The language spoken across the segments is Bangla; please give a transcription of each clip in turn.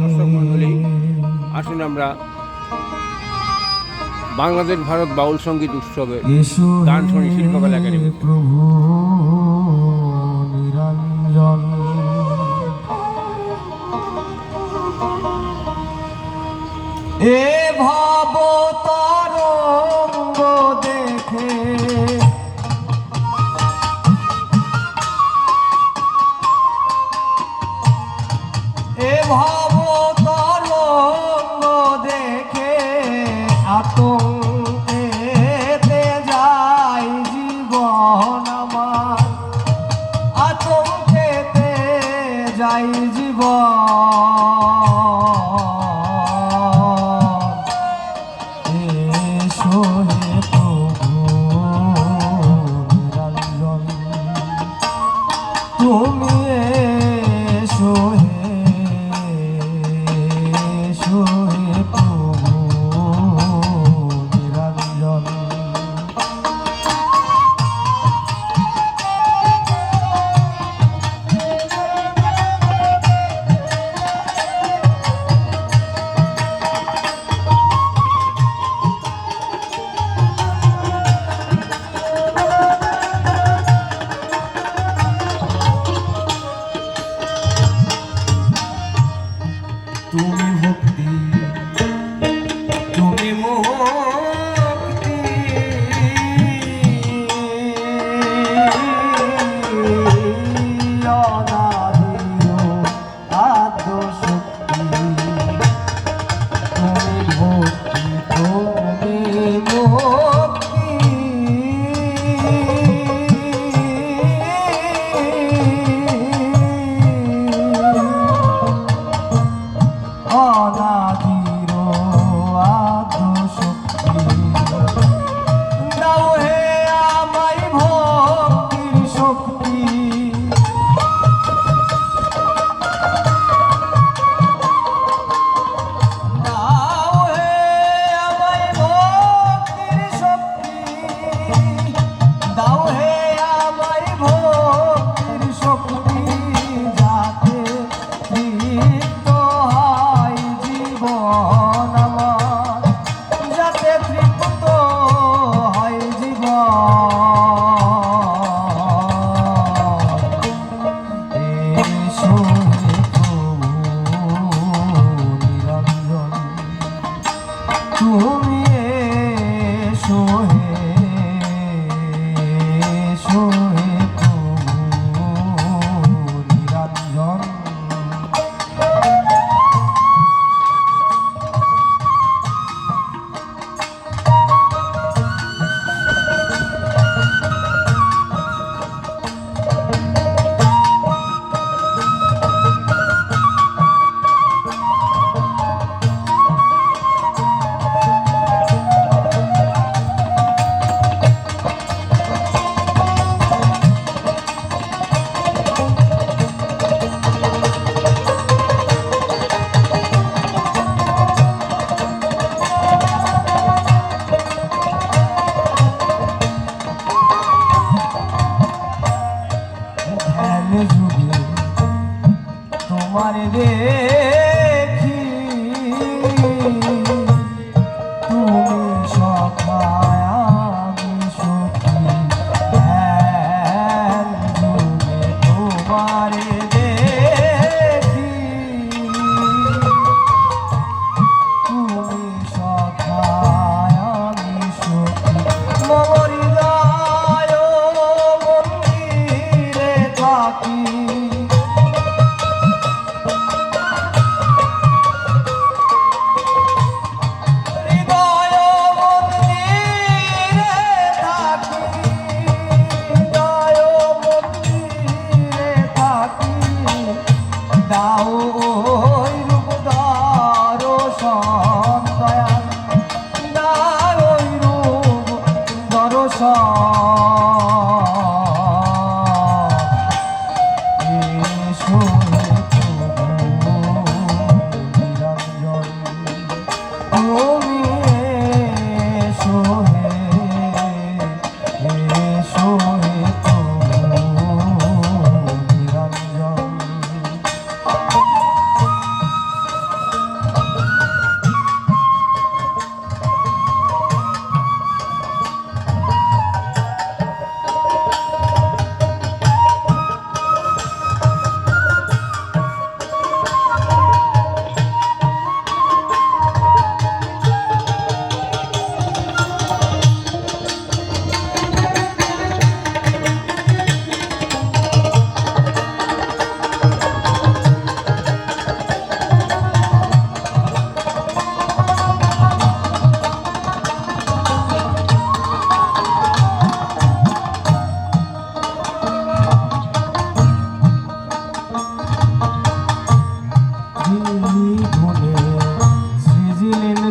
দর্শক মন্ডলী আসুন আমরা বাংলাদেশ ভারত বাউল সংগীত উৎসবে গান শুনি শিল্পকলা একাডেমি। তুমি তুমি ভক্তি そ。রে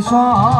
双